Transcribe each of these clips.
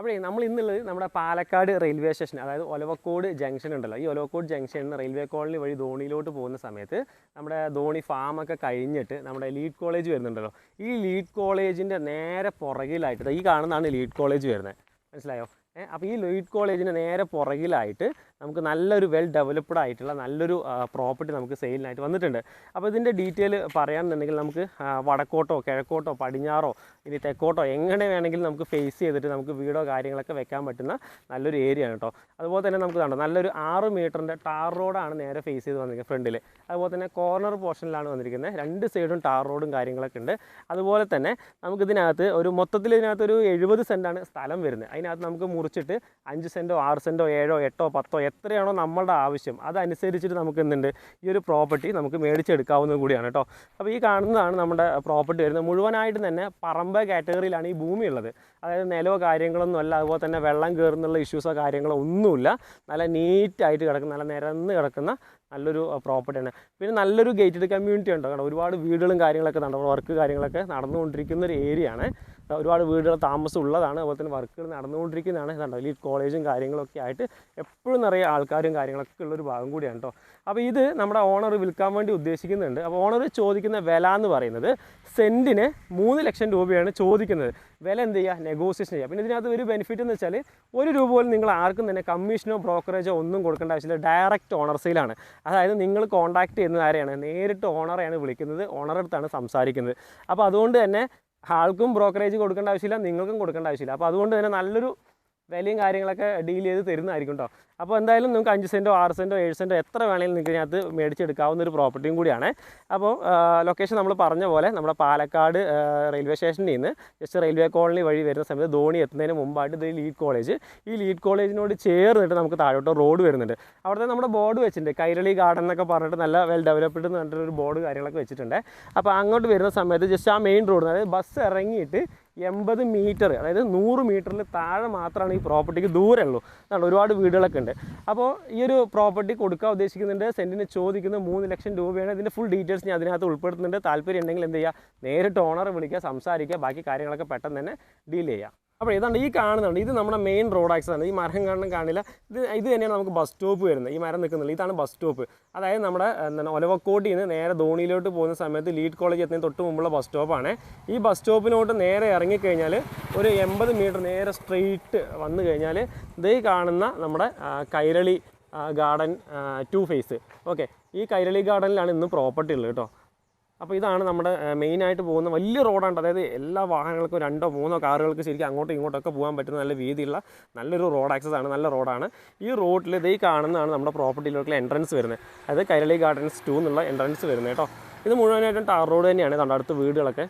അപ്പോഴേ നമ്മൾ ഇന്നുള്ളത് നമ്മുടെ പാലക്കാട് റെയിൽവേ സ്റ്റേഷൻ അതായത് ഒലവക്കോട് ജംഗ്ഷൻ ഉണ്ടല്ലോ. ഈ ഒലവക്കോട് ജംഗ്ഷനിൽ നിന്ന് റെയിൽവേ കോളനി വഴി ധോണിയിലോട്ട് പോകുന്ന സമയത്ത് നമ്മുടെ ധോണി ഫാമൊക്കെ കഴിഞ്ഞിട്ട് നമ്മുടെ ലീഡ് കോളേജ് വരുന്നുണ്ടല്ലോ. ഈ ലീഡ് കോളേജിന്റെ നേരെ പുറകിലായിട്ട് ഈ കാണുന്നതാണ് ലീഡ് കോളേജ് വരുന്നത്. മനസ്സിലായോ? അപ്പോൾ ഈ ലീഡ് കോളേജിന്റെ നേരെ പുറകിലായിട്ട് നമുക്ക് നല്ലൊരു വെൽ ഡെവലപ്ഡ് ആയിട്ടുള്ള നല്ലൊരു പ്രോപ്പർട്ടി നമുക്ക് സെയിലിനായിട്ട് വന്നിട്ടുണ്ട്. അപ്പോൾ ഇതിന്റെ ഡീറ്റെയിൽ പറയാമെന്നുണ്ടെങ്കിൽ നമുക്ക് വടക്കോട്ടോ കിഴക്കോട്ടോ പടിഞ്ഞാറോ ഇനി തെക്കോട്ടോ എങ്ങനെ വേണമെങ്കിലും നമുക്ക് ഫേസ് ചെയ്തിട്ട് നമുക്ക് വീടോ കാര്യങ്ങളൊക്കെ വെക്കാൻ പറ്റുന്ന നല്ലൊരു ഏരിയ ആണ് കേട്ടോ. അതുപോലെ തന്നെ നമുക്ക് കണ്ടോ നല്ലൊരു ആറ് മീറ്ററിന്റെ ടാർ റോഡാണ് നേരെ ഫേസ് ചെയ്ത് വന്നിരിക്കുന്നത് ഫ്രണ്ടിൽ അതുപോലെ തന്നെ കോർണർ പോർഷനിലാണ് വന്നിരിക്കുന്നത്. രണ്ട് സൈഡും ടാർ റോഡും കാര്യങ്ങളൊക്കെ ഉണ്ട്. അതുപോലെ തന്നെ നമുക്ക് ഇതിനകത്ത് ഒരു മൊത്തത്തിൽ ഇതിനകത്ത് ഒരു എഴുപത് സെന്റാണ് സ്ഥലം വരുന്നത്. അതിനകത്ത് നമുക്ക് മുറിച്ചിട്ട് അഞ്ച് സെന്റോ ആറ് സെന്റോ ഏഴോ എട്ടോ പത്തോ എത്രയാണോ നമ്മളുടെ ആവശ്യം അതനുസരിച്ചിട്ട് നമുക്ക് എന്തുണ്ട്? ഈ ഒരു പ്രോപ്പർട്ടി നമുക്ക് മേടിച്ചെടുക്കാവുന്നത് കൂടിയാണ് കേട്ടോ അപ്പോൾ ഈ കാണുന്നതാണ് നമ്മുടെ പ്രോപ്പർട്ടി വരുന്നത്. മുഴുവനായിട്ട് തന്നെ പറമ്പ് കാറ്റഗറിയിലാണ് ഈ ഭൂമി ഉള്ളത്. അതായത് നിലവോ കാര്യങ്ങളൊന്നും അല്ല അതുപോലെ തന്നെ വെള്ളം കയറുന്നുള്ള ഇഷ്യൂസോ കാര്യങ്ങളോ ഒന്നുമില്ല. നല്ല നീറ്റായിട്ട് കിടക്കുന്ന നല്ല നിരന്ന് കിടക്കുന്ന നല്ലൊരു പ്രോപ്പർട്ടിയാണ് പിന്നെ നല്ലൊരു ഗേറ്റഡ് കമ്മ്യൂണിറ്റി ഉണ്ട്? കാരണം ഒരുപാട് വീടുകളും കാര്യങ്ങളൊക്കെ നടന്നു വർക്ക് കാര്യങ്ങളൊക്കെ നടന്നുകൊണ്ടിരിക്കുന്ന ഒരു ഏരിയയാണ് ഒരുപാട് വീടുകൾ താമസം ഉള്ളതാണ് അതുപോലെ തന്നെ വർക്കുകൾ നടന്നുകൊണ്ടിരിക്കുന്നതാണ്. ഇതുണ്ടോ ഈ കോളേജും കാര്യങ്ങളൊക്കെ ആയിട്ട് എപ്പോഴും നിറയെ ആൾക്കാരും കാര്യങ്ങളൊക്കെ ഉള്ളൊരു ഭാഗം കൂടിയാണ് കേട്ടോ അപ്പോൾ ഇത് നമ്മുടെ ഓണർ വിൽക്കാൻ വേണ്ടി ഉദ്ദേശിക്കുന്നുണ്ട്. അപ്പോൾ ഓണർ ചോദിക്കുന്ന വില എന്ന് പറയുന്നത് സെന്റിന് മൂന്ന് ലക്ഷം രൂപയാണ് ചോദിക്കുന്നത്. വില എന്ത് ചെയ്യുക? നെഗോസിയേഷൻ ചെയ്യുക. പിന്നെ ഇതിനകത്ത് ഒരു ബെനിഫിറ്റ് എന്ന് വെച്ചാൽ ഒരു രൂപ പോലും നിങ്ങൾ ആർക്കും തന്നെ കമ്മീഷനോ ബ്രോക്കറേജോ ഒന്നും കൊടുക്കേണ്ട ആവശ്യമില്ല. ഡയറക്റ്റ് ഓണർ സെയിലാണ് അതായത് നിങ്ങൾ കോൺടാക്ട് ചെയ്യുന്ന ആരെയാണ്? നേരിട്ട് ഓണറെയാണ് വിളിക്കുന്നത്. ഓണറെടുത്താണ് സംസാരിക്കുന്നത്. അപ്പോൾ അതുകൊണ്ട് തന്നെ ആൾക്കും ബ്രോക്കറേജ് കൊടുക്കേണ്ട ആവശ്യമില്ല നിങ്ങൾക്കും കൊടുക്കേണ്ട ആവശ്യമില്ല. അപ്പോൾ അതുകൊണ്ട് തന്നെ നല്ലൊരു വിലയും കാര്യങ്ങളൊക്കെ ഡീൽ ചെയ്ത് തരുന്നതായിരിക്കും കേട്ടോ അപ്പോൾ എന്തായാലും നിങ്ങൾക്ക് അഞ്ച് സെന്റോ ആറ് സെന്റോ ഏഴ് സെന്റോ എത്ര വേണമെങ്കിലും നിങ്ങൾക്ക് ഇതിനകത്ത് മേടിച്ചെടുക്കാവുന്ന ഒരു പ്രോപ്പർട്ടിയും കൂടിയാണ്. അപ്പോൾ ലൊക്കേഷൻ നമ്മൾ പറഞ്ഞ പോലെ നമ്മുടെ പാലക്കാട് റെയിൽവേ സ്റ്റേഷനിൽ നിന്ന് ജസ്റ്റ് റെയിൽവേ കോളനി വഴി വരുന്ന സമയത്ത് ധോണി എത്തുന്നതിന് മുമ്പായിട്ട് ഇത് ലീഡ് കോളേജ് ഈ ലീഡ് കോളേജിനോട് ചേർന്നിട്ട് നമുക്ക് താഴോട്ട് റോഡ് വരുന്നുണ്ട്. അവിടുത്തെ നമ്മുടെ ബോർഡ് വെച്ചിട്ടുണ്ട്. കൈരളി ഗാർഡൻ എന്നൊക്കെ പറഞ്ഞിട്ട് നല്ല വെൽ ഡെവലപ്ഡ് എന്ന് പറഞ്ഞിട്ടൊരു ബോർഡ് കാര്യങ്ങളൊക്കെ വെച്ചിട്ടുണ്ട്. അപ്പോൾ അങ്ങോട്ട് വരുന്ന സമയത്ത് ജസ്റ്റ് ആ മെയിൻ റോഡ് അതായത് ബസ് ഇറങ്ങിയിട്ട് എൺപത് മീറ്റർ അതായത് നൂറ് മീറ്ററിൽ താഴെ മാത്രമാണ് ഈ പ്രോപ്പർട്ടിക്ക് ദൂരം ഉള്ളൂ. അതാണ് ഒരുപാട് വീടുകളൊക്കെ ഉണ്ട്. അപ്പോൾ ഈ ഒരു പ്രോപ്പർട്ടി കൊടുക്കാൻ ഉദ്ദേശിക്കുന്നുണ്ട്. സെന്റിന് ചോദിക്കുന്ന മൂന്ന് ലക്ഷം രൂപയാണ്. ഇതിന്റെ ഫുൾ ഡീറ്റെയിൽസ് ഞാൻ അതിനകത്ത് ഉൾപ്പെടുത്തുന്നുണ്ട്. താല്പര്യം ഉണ്ടെങ്കിൽ എന്ത് ചെയ്യുക? നേരിട്ട് ഓണർ വിളിക്കുക സംസാരിക്കുക. ബാക്കി കാര്യങ്ങളൊക്കെ പെട്ടെന്ന് തന്നെ ഡീൽ ചെയ്യുക. അപ്പോൾ ഏതാണ്ട് ഈ കാണുന്നുണ്ട് ഇത് നമ്മുടെ മെയിൻ റോഡ് ആക്സസ് ആണ്. ഈ മരം കാണണം കാണില്ല. ഇത് ഇത് തന്നെയാണ് നമുക്ക് ബസ് സ്റ്റോപ്പ് വരുന്നത്. ഈ മരം നിൽക്കുന്നില്ല. ഇതാണ് ബസ് സ്റ്റോപ്പ് അതായത് നമ്മുടെ എന്താണ് ഒലവക്കോട്ടിൽ നിന്ന് നേരെ ധോണിയിലോട്ട് പോകുന്ന സമയത്ത് ലീഡ് കോളേജ് എത്തുന്നതിന് തൊട്ട് മുമ്പുള്ള ബസ് സ്റ്റോപ്പാണ് ഈ ബസ് സ്റ്റോപ്പിനോട്ട് നേരെ ഇറങ്ങിക്കഴിഞ്ഞാൽ ഒരു എൺപത് മീറ്റർ നേരെ സ്ട്രെയിറ്റ് വന്നു കഴിഞ്ഞാൽ ഇതേ കാണുന്ന നമ്മുടെ Kairali garden two phase okay ഈ കൈരളി ഗാർഡനിലാണ് ഇന്ന് പ്രോപ്പർട്ടി ഉള്ളത് കേട്ടോ. അപ്പോൾ ഇതാണ് നമ്മുടെ മെയിനായിട്ട് പോകുന്ന വലിയ റോഡാണ് അതായത് എല്ലാ വാഹനങ്ങൾക്കും രണ്ടോ മൂന്നോ കാറുകൾക്ക് ശരിക്കും അങ്ങോട്ടും ഇങ്ങോട്ടൊക്കെ പോകാൻ പറ്റുന്ന നല്ല വീതിയുള്ള നല്ലൊരു റോഡ് ആക്സസ് ആണ് നല്ല റോഡാണ് ഈ റോഡിൽ ഇതേ കാണുന്നതാണ് നമ്മുടെ പ്രോപ്പർട്ടിയിലേക്കുള്ള എൻട്രൻസ് വരുന്നത്. അതായത് കൈരളി ഗാർഡൻസ് ടു എന്നുള്ള എൻട്രൻസ് വരുന്നത് കേട്ടോ. ഇത് മുഴുവനായിട്ടും ടാർ റോഡ് തന്നെയാണ്. കണ്ടോ അടുത്ത വീടുകളൊക്കെ.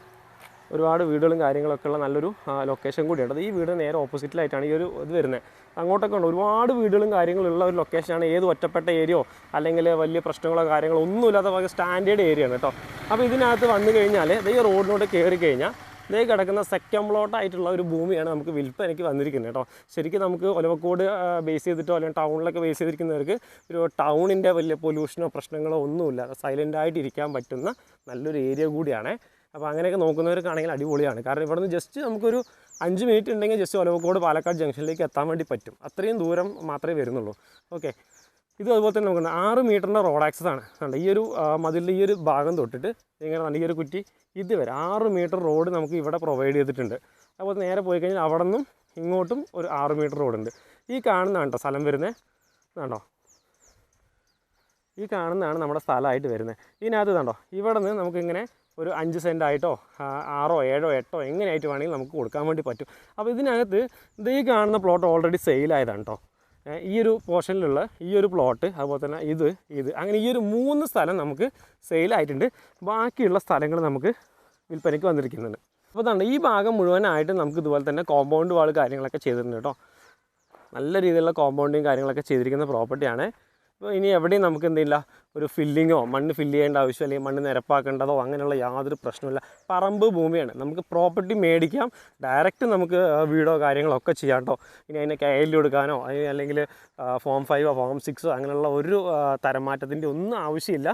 ഒരുപാട് വീടുകളും കാര്യങ്ങളൊക്കെ ഉള്ള നല്ലൊരു ലൊക്കേഷൻ കൂടിയുണ്ട്. അത് ഈ വീട് നേരെ ഓപ്പോസിറ്റിലായിട്ടാണ് ഈ ഒരു ഇത് വരുന്നത്. അങ്ങോട്ടൊക്കെ ഉണ്ട്. ഒരുപാട് വീടുകളും കാര്യങ്ങളും ഉള്ള ഒരു ലൊക്കേഷനാണ് ഏത് ഒറ്റപ്പെട്ട ഏരിയയോ അല്ലെങ്കിൽ വലിയ പ്രശ്നങ്ങളോ കാര്യങ്ങളോ ഒന്നുമില്ലാത്ത സ്റ്റാൻഡേർഡ് ഏരിയ ആണ് കേട്ടോ. അപ്പോൾ ഇതിനകത്ത് വന്നു കഴിഞ്ഞാൽ ഈ റോഡിനോട് കയറി കഴിഞ്ഞാൽ ഇതേ കിടക്കുന്ന സെക്കൻഡ് പ്ലോട്ട് ആയിട്ടുള്ള ഒരു ഭൂമിയാണ് നമുക്ക് വിൽപ്പനയ്ക്ക് വന്നിരിക്കുന്നത് കേട്ടോ. ശരിക്കും നമുക്ക് ഒലവക്കോട് ബേസ് ചെയ്തിട്ടോ അല്ലെങ്കിൽ ടൗണിലൊക്കെ ബേസ് ചെയ്തിരിക്കുന്നവർക്ക് ഒരു ടൗണിന്റെ വലിയ പൊല്യൂഷനോ പ്രശ്നങ്ങളോ ഒന്നുമില്ല. സൈലന്റായിട്ട് ഇരിക്കാൻ പറ്റുന്ന നല്ലൊരു ഏരിയ കൂടിയാണ്. അപ്പോൾ അങ്ങനെയൊക്കെ നോക്കുന്നവർക്കാണെങ്കിൽ അടിപൊളിയാണ്. കാരണം ഇവിടുന്ന് ജസ്റ്റ് നമുക്കൊരു അഞ്ച് മിനിറ്റ് ഉണ്ടെങ്കിൽ ജസ്റ്റ് ഒലവക്കോട് പാലക്കാട് ജംഗ്ഷനിലേക്ക് എത്താൻ വേണ്ടി പറ്റും. അത്രയും ദൂരം മാത്രമേ വരുന്നുള്ളൂ. ഓക്കെ ഇത് അതുപോലെ തന്നെ നമുക്ക് ആറ് മീറ്ററിന്റെ റോഡ് ആക്സസ് ആണ്. കണ്ടോ? ഈ ഒരു മതിലിന്റെ ഈ ഒരു ഭാഗം തൊട്ടിട്ട് ഇങ്ങനെ ഈ ഒരു കുറ്റി ഇതുവരെ ആറ് മീറ്റർ റോഡ് നമുക്ക് ഇവിടെ പ്രൊവൈഡ് ചെയ്തിട്ടുണ്ട്. അതുപോലെ നേരെ പോയി കഴിഞ്ഞാൽ അവിടെ നിന്നും ഇങ്ങോട്ടും ഒരു ആറ് മീറ്റർ റോഡുണ്ട് ഈ കാണുന്നതാണ് കേട്ടോ സ്ഥലം വരുന്നത് കണ്ടോ? ഈ കാണുന്നതാണ് നമ്മുടെ സ്ഥലമായിട്ട് വരുന്നത് ഇതിനകത്ത് കണ്ടോ? ഇവിടെ നിന്ന് നമുക്കിങ്ങനെ ഒരു അഞ്ച് സെന്റ് ആയിട്ടോ ആറോ ഏഴോ എട്ടോ എങ്ങനെയായിട്ട് വേണമെങ്കിൽ നമുക്ക് കൊടുക്കാൻ വേണ്ടി പറ്റും. അപ്പോൾ ഇതിനകത്ത് ഇത് ഈ കാണുന്ന പ്ലോട്ട് ഓൾറെഡി സെയിലായതാണ് കേട്ടോ ഈ ഒരു പോർഷനിലുള്ള ഈ ഒരു പ്ലോട്ട് അതുപോലെ തന്നെ ഇത് ഇത് അങ്ങനെ ഈ ഒരു മൂന്ന് സ്ഥലം നമുക്ക് സെയിലായിട്ടുണ്ട് ബാക്കിയുള്ള സ്ഥലങ്ങൾ നമുക്ക് വിൽപ്പനയ്ക്ക് വന്നിരിക്കുന്നുണ്ട്. അപ്പോൾ അതാണ് ഈ ഭാഗം മുഴുവനായിട്ട് നമുക്ക് ഇതുപോലെ തന്നെ കോമ്പൗണ്ട് വാൾ കാര്യങ്ങളൊക്കെ ചെയ്തിട്ടുണ്ട് കേട്ടോ നല്ല രീതിയിലുള്ള കോമ്പൗണ്ടിങ് കാര്യങ്ങളൊക്കെ ചെയ്തിരിക്കുന്ന പ്രോപ്പർട്ടിയാണ് ഇപ്പോൾ ഇനി എവിടെയും നമുക്ക് എന്തില്ല ഒരു ഫില്ലിങ്ങോ മണ്ണ് ഫില്ല് ചെയ്യേണ്ട ആവശ്യം അല്ലെങ്കിൽ മണ്ണ് നിരപ്പാക്കേണ്ടതോ അങ്ങനെയുള്ള യാതൊരു പ്രശ്നമില്ല പറമ്പ് ഭൂമിയാണ്. നമുക്ക് പ്രോപ്പർട്ടി മേടിക്കാം. ഡയറക്റ്റ് നമുക്ക് വീടോ കാര്യങ്ങളോ ഒക്കെ ചെയ്യാം കേട്ടോ ഇനി അതിനെ കയലിൽ കൊടുക്കാനോ അല്ലെങ്കിൽ ഫോം ഫൈവോ ഫോം സിക്സോ അങ്ങനെയുള്ള ഒരു തരംമാറ്റത്തിന്റെ ഒന്നും ആവശ്യമില്ല.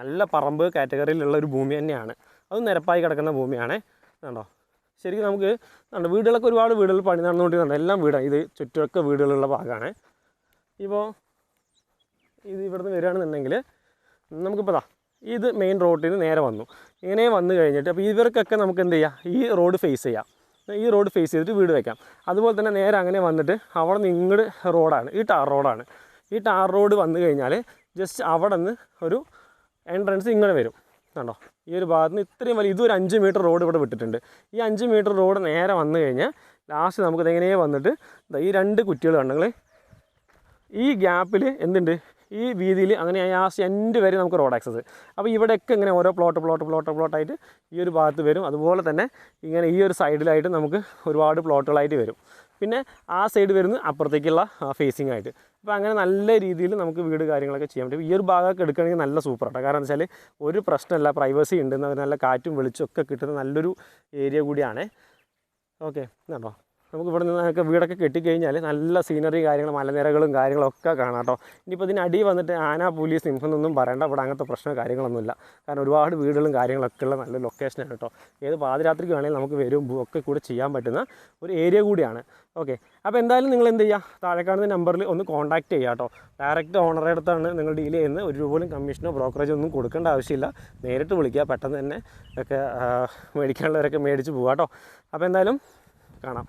നല്ല പറമ്പ് കാറ്റഗറിയിലുള്ള ഒരു ഭൂമി തന്നെയാണ്. അത് നിരപ്പായി കിടക്കുന്ന ഭൂമിയാണ്. കണ്ടോ? ശരിക്കും നമുക്ക് കണ്ടോ വീടുകളൊക്കെ ഒരുപാട് വീടുകൾ പണി നടന്നുകൊണ്ടിരുന്നുണ്ട് എല്ലാം വീടാണ്. ഇത് ചുറ്റുമൊക്കെ വീടുകളുള്ള ഭാഗമാണ്. ഇപ്പോൾ ഇത് ഇവിടുന്ന് വരികയാണെന്നുണ്ടെങ്കിൽ നമുക്കിപ്പോൾ ദാ ഇത് മെയിൻ റോഡിൽ നിന്ന് നേരെ വന്നു. ഇങ്ങനെ വന്നു കഴിഞ്ഞിട്ട് അപ്പോൾ ഇവർക്കൊക്കെ നമുക്ക് എന്ത് ചെയ്യാം? ഈ റോഡ് ഫേസ് ചെയ്യാം. ഈ റോഡ് ഫേസ് ചെയ്തിട്ട് വീട് വയ്ക്കാം അതുപോലെ തന്നെ നേരെ അങ്ങനെ വന്നിട്ട് അവിടെ നിന്ന് ഇങ്ങോട്ട് റോഡാണ് ഈ ടാർ റോഡാണ് ഈ ടാർ റോഡ് വന്നു കഴിഞ്ഞാൽ ജസ്റ്റ് അവിടെ നിന്ന് ഒരു എൻട്രൻസ് ഇങ്ങനെ വരും. കണ്ടോ? ഈ ഒരു ഭാഗത്ത് നിന്ന് ഇത്രയും വലിയ ഇതൊരു അഞ്ച് മീറ്റർ റോഡ് ഇവിടെ വിട്ടിട്ടുണ്ട്. ഈ അഞ്ച് മീറ്റർ റോഡ് നേരെ വന്നു കഴിഞ്ഞാൽ ലാസ്റ്റ് നമുക്ക് ഇതെങ്ങനെ വന്നിട്ട് ഈ രണ്ട് കുറ്റികൾ കണ്ടെങ്കിൽ ഈ ഗ്യാപ്പിൽ എന്തുണ്ട്? ഈ വീതിയിൽ അങ്ങനെ ആ എൻഡ് വരെ നമുക്ക് റോഡ് ആക്സസ് അപ്പോൾ ഇവിടെയൊക്കെ ഇങ്ങനെ ഓരോ പ്ലോട്ട് പ്ലോട്ട് പ്ലോട്ട് പ്ലോട്ടായിട്ട് ഈ ഒരു ഭാഗത്ത് വരും. അതുപോലെ തന്നെ ഇങ്ങനെ ഈ ഒരു സൈഡിലായിട്ട് നമുക്ക് ഒരുപാട് പ്ലോട്ടുകളായിട്ട് വരും. പിന്നെ ആ സൈഡ് വരുന്ന അപ്പുറത്തേക്കുള്ള ഫേസിംഗ് ആയിട്ട്. അപ്പോൾ അങ്ങനെ നല്ല രീതിയിൽ നമുക്ക് വീട് കാര്യങ്ങളൊക്കെ ചെയ്യാൻ പറ്റും. ഈ ഒരു ഭാഗമൊക്കെ എടുക്കുകയാണെങ്കിൽ നല്ല സൂപ്പറാണ് കാരണം എന്താ വെച്ചാൽ ഒരു പ്രശ്നമല്ല. പ്രൈവസി ഉണ്ട്. നല്ല കാറ്റും വെളിച്ചമൊക്കെ കിട്ടുന്ന നല്ലൊരു ഏരിയ കൂടിയാണ്. ഓക്കെ കണ്ടോ നമുക്ക് ഇവിടെ നിന്നൊക്കെ വീടൊക്കെ കെട്ടിക്കഴിഞ്ഞാൽ നല്ല സീനറി കാര്യങ്ങൾ മലനിരകളും കാര്യങ്ങളൊക്കെ കാണാം കേട്ടോ ഇനിയിപ്പോൾ അടി വന്നിട്ട് ആന പുലി സിംഹം എന്നൊന്നും പറയേണ്ട. ഇവിടെ അങ്ങനത്തെ പ്രശ്നം കാര്യങ്ങളൊന്നുമില്ല. കാരണം ഒരുപാട് വീടുകളും കാര്യങ്ങളൊക്കെ ഉള്ള നല്ല ലൊക്കേഷനാണ് കേട്ടോ ഏത് പാതിരാത്രിക്ക് വേണമെങ്കിൽ നമുക്ക് വരും. ഒക്കെ കൂടെ ചെയ്യാൻ പറ്റുന്ന ഒരു ഏരിയ കൂടിയാണ്. ഓക്കെ അപ്പോൾ എന്തായാലും നിങ്ങൾ എന്ത് ചെയ്യുക താഴെ കാണുന്ന നമ്പറിൽ ഒന്ന് കോൺടാക്ട് ചെയ്യുക കേട്ടോ ഡയറക്റ്റ് ഓണറുടെ അടുത്താണ് നിങ്ങൾ ഡീൽ ചെയ്യുന്നത്. ഒരു രൂപ പോലും കമ്മീഷനോ ബ്രോക്കറേജോ ഒന്നും കൊടുക്കേണ്ട ആവശ്യമില്ല. നേരിട്ട് വിളിക്കുക. പെട്ടെന്ന് തന്നെ ഒക്കെ മേടിക്കാനുള്ളവരൊക്കെ മേടിച്ച് പോകാം കേട്ടോ അപ്പോൾ എന്തായാലും കാണാം.